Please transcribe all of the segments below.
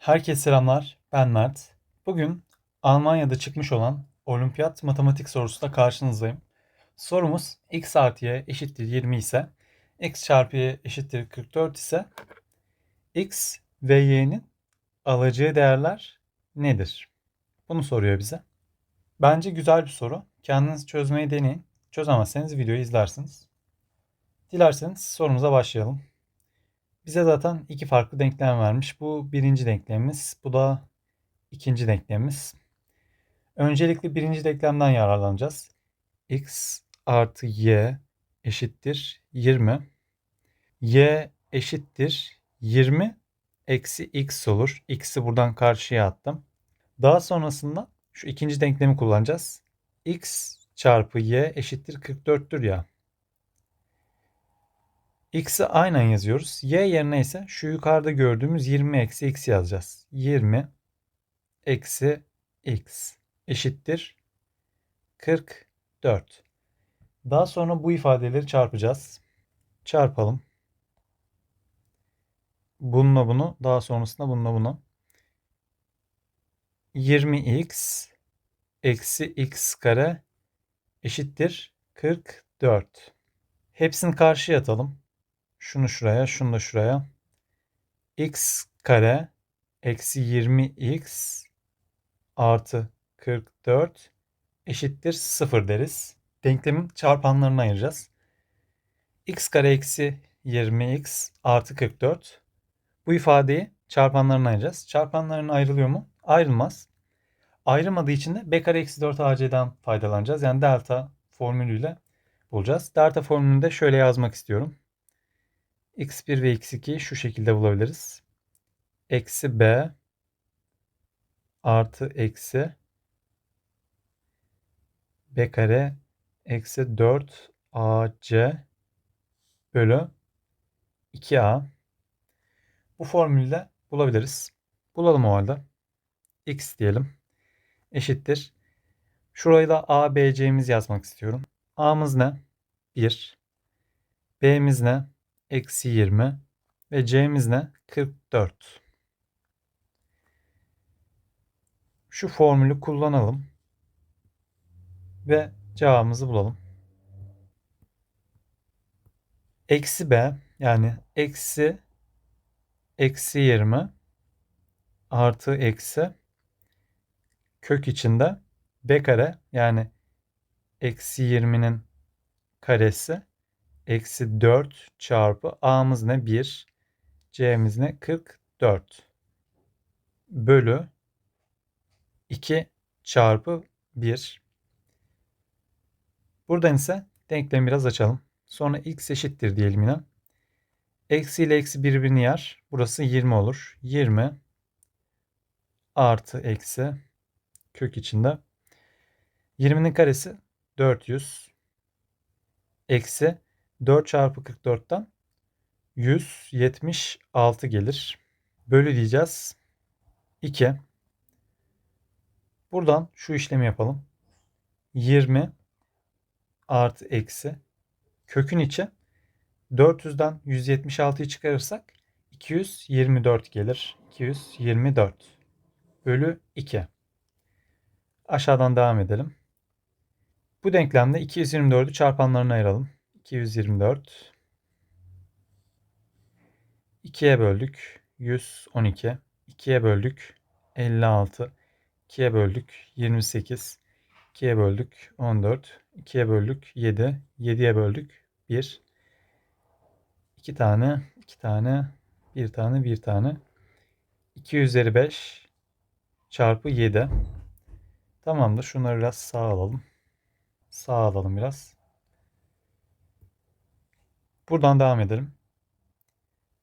Herkese selamlar. Ben Mert. Bugün Almanya'da çıkmış olan olimpiyat matematik sorusuyla karşınızdayım. Sorumuz x artı y eşittir 20 ise x çarpı y eşittir 44 ise x ve y'nin alacağı değerler nedir? Bunu soruyor bize. Bence güzel bir soru. Kendiniz çözmeyi deneyin. Çözemezseniz videoyu izlersiniz. Dilerseniz sorumuza başlayalım. Bize zaten iki farklı denklem vermiş. Bu birinci denklemimiz. Bu da ikinci denklemimiz. Öncelikle birinci denklemden yararlanacağız. x artı y eşittir 20. y eşittir 20 eksi x olur. x'i buradan karşıya attım. Daha sonrasında şu ikinci denklemi kullanacağız. x çarpı y eşittir 44'tür ya. X'i aynen yazıyoruz. Y yerine ise şu yukarıda gördüğümüz 20 eksi x yazacağız. 20 eksi x eşittir 44. Daha sonra bu ifadeleri çarpacağız. Çarpalım. Bununla bunu, daha sonrasında bununla bunu. 20x eksi x kare eşittir 44. Hepsini karşıya atalım. Şunu şuraya, şunu da şuraya. x kare eksi 20x artı 44 eşittir 0 deriz. Denklemin çarpanlarını ayıracağız. x kare eksi 20x artı 44. Bu ifadeyi çarpanlarına ayıracağız. Çarpanlarına ayrılıyor mu? Ayrılmaz. Ayrılmadığı için de b kare eksi 4 ac'den faydalanacağız. Yani delta formülüyle bulacağız. Delta formülünü de şöyle yazmak istiyorum x1 ve x2 şu şekilde bulabiliriz. Eksi b artı eksi b kare eksi 4 ac bölü 2a. Bu formülde bulabiliriz. Bulalım o halde. x diyelim. Eşittir. Şurayı da a, b, c'miz yazmak istiyorum. a'mız ne? 1. b'miz ne? Eksi 20 ve c'miz ne? 44. Şu formülü kullanalım ve cevabımızı bulalım. Eksi b yani eksi eksi 20 artı eksi kök içinde b kare yani eksi 20'nin karesi eksi 4 çarpı a'mız ne? 1. c'miz ne? 44. Bölü 2 çarpı 1. Buradan ise denklemi biraz açalım. Sonra x eşittir diyelim yine. Eksi ile eksi birbirini yer. Burası 20 olur. 20 artı eksi kök içinde. 20'nin karesi 400 eksi 4 çarpı 44'ten 176 gelir. Bölü diyeceğiz. 2. Buradan şu işlemi yapalım. 20 artı eksi kökün içi 400'den 176'yı çıkarırsak 224 gelir. 224 bölü 2. Aşağıdan devam edelim. Bu denklemde 224'ü çarpanlarına ayıralım. 224 2'ye böldük 112 2'ye böldük 56 2'ye böldük 28 2'ye böldük 14 2'ye böldük 7 7'ye böldük 1 2 tane 2 tane 1 tane 1 tane. 2 üzeri 5 çarpı 7 tamamdır. Şunları biraz sağ alalım. Sağ alalım biraz Buradan devam edelim.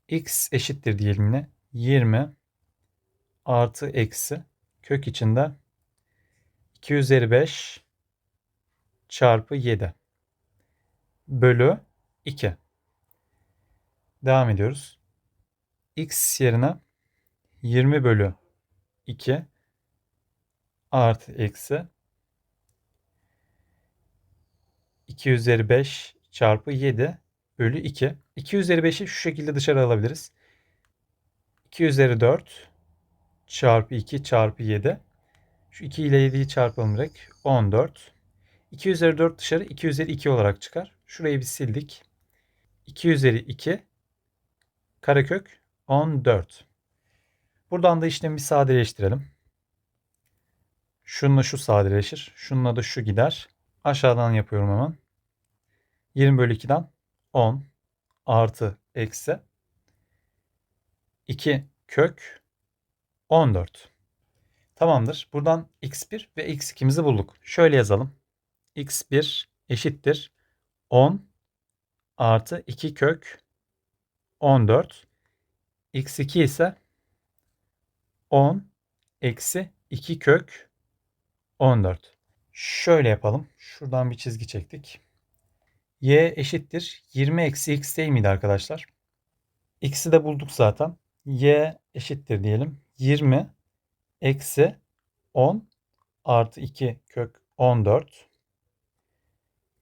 x eşittir diyelim yine. 20 artı eksi kök içinde 2 üzeri 5 çarpı 7 bölü 2. Devam ediyoruz. x yerine 20 bölü 2 artı eksi 2 üzeri 5 çarpı 7 bölü 2. 2 üzeri 5'i şu şekilde dışarı alabiliriz. 2 üzeri 4 çarpı 2 çarpı 7. Şu 2 ile 7'yi çarpalım direkt. 14. 2 üzeri 4 dışarı 2 üzeri 2 olarak çıkar. Şurayı bir sildik. 2 üzeri 2 karekök 14. Buradan da işlemi bir sadeleştirelim. Şununla şu sadeleşir. Şununla da şu gider. Aşağıdan yapıyorum hemen. 20 bölü 2'den 10 artı eksi 2 kök 14. Tamamdır. Buradan x1 ve x2'mizi bulduk. Şöyle yazalım. x1 eşittir 10 artı 2 kök 14. x2 ise 10 eksi 2 kök 14. Şöyle yapalım. Şuradan bir çizgi çektik. Y eşittir 20 eksi x değil miydi arkadaşlar? x'i de bulduk zaten. y eşittir diyelim. 20 eksi 10 artı 2 kök 14.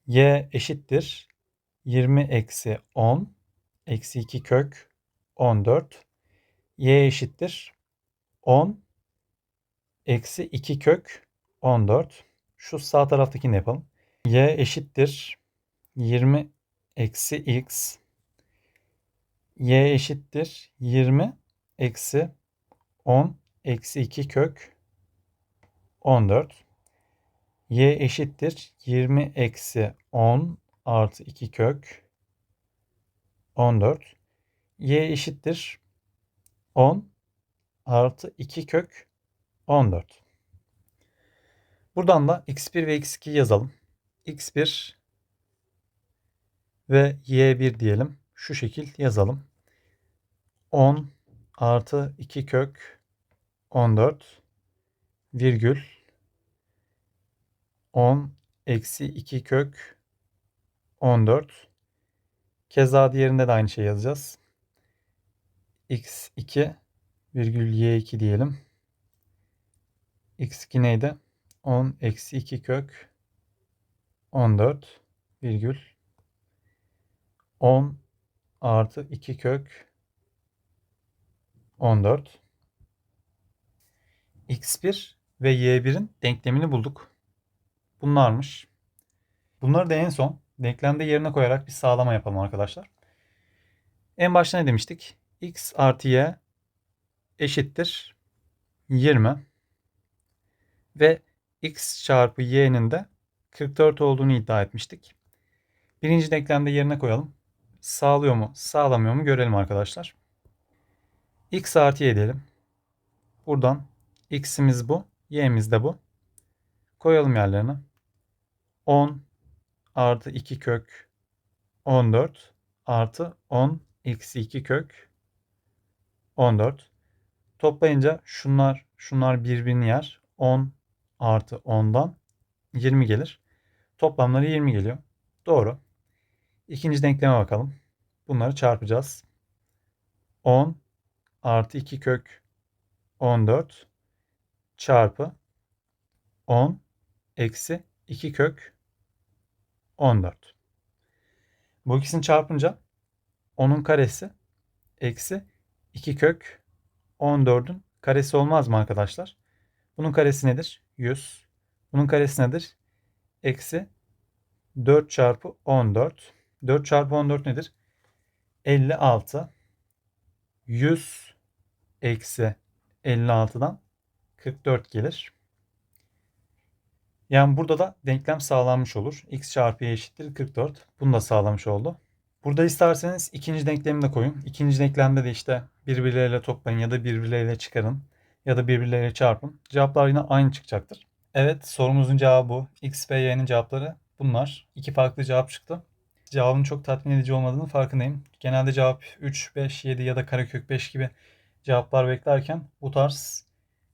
y eşittir 20 eksi 10 eksi 2 kök 14. y eşittir 10 eksi 2 kök 14. Şu sağ taraftakini yapalım. y eşittir 20 eksi x. y eşittir 20 eksi 10 eksi 2 kök 14. y eşittir 20 eksi 10 artı 2 kök 14. y eşittir 10 artı 2 kök 14. Buradan da x1 ve x2 yazalım. x1 ve y1 diyelim. Şu şekil yazalım. 10 artı 2 kök 14 virgül 10 eksi 2 kök 14. Keza diğerinde de aynı şey yazacağız. x2 virgül y2 diyelim. x2 neydi? 10 eksi 2 kök 14 virgül 10 artı 2 kök 14 x1 ve y1'in denklemini bulduk. Bunlarmış. Bunları da en son denklemde yerine koyarak bir sağlama yapalım arkadaşlar. En başta ne demiştik? x artı y eşittir 20 ve x çarpı y'nin de 44 olduğunu iddia etmiştik. Birinci denklemde yerine koyalım. Sağlıyor mu, sağlamıyor mu görelim arkadaşlar. x artı y diyelim. Buradan x'imiz bu, y'miz de bu. Koyalım yerlerine. 10 artı 2 kök 14 artı 10 eksi 2 kök 14. Toplayınca şunlar şunlar birbirini yer. 10 artı 10'dan 20 gelir. Toplamları 20 geliyor. Doğru. İkinci denkleme bakalım. Bunları çarpacağız. 10 artı 2 kök 14 çarpı 10 eksi 2 kök 14. Bu ikisini çarpınca 10'un karesi eksi 2 kök 14'ün karesi olmaz mı arkadaşlar? Bunun karesi nedir? 100. Bunun karesi nedir? Eksi 4 çarpı 14. 4 çarpı 14 nedir? 56. 100 eksi 56'dan 44 gelir. Yani burada da denklem sağlanmış olur. x çarpı y eşittir 44. Bunu da sağlamış oldu. Burada isterseniz ikinci denklemi de koyun. İkinci denklemde de işte birbirleriyle toplayın ya da birbirleriyle çıkarın ya da birbirleriyle çarpın. Cevaplar yine aynı çıkacaktır. Evet sorumuzun cevabı bu. X ve Y'nin cevapları bunlar. İki farklı cevap çıktı. Cevabın çok tatmin edici olmadığını farkındayım. Genelde cevap 3, 5, 7 ya da karekök 5 gibi cevaplar beklerken bu tarz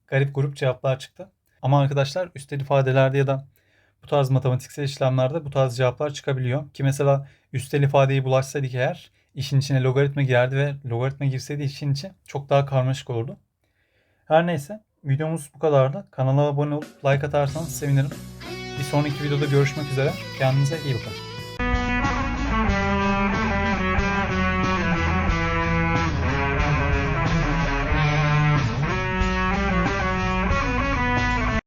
garip grup cevaplar çıktı. Ama arkadaşlar üstel ifadelerde ya da bu tarz matematiksel işlemlerde bu tarz cevaplar çıkabiliyor. Ki mesela üstel ifadeyi bulaşsaydık eğer işin içine logaritma girerdi ve logaritma girseydi işin içi çok daha karmaşık olurdu. Her neyse videomuz bu kadardı. Kanala abone olup like atarsanız sevinirim. Bir sonraki videoda görüşmek üzere. Kendinize iyi bakın.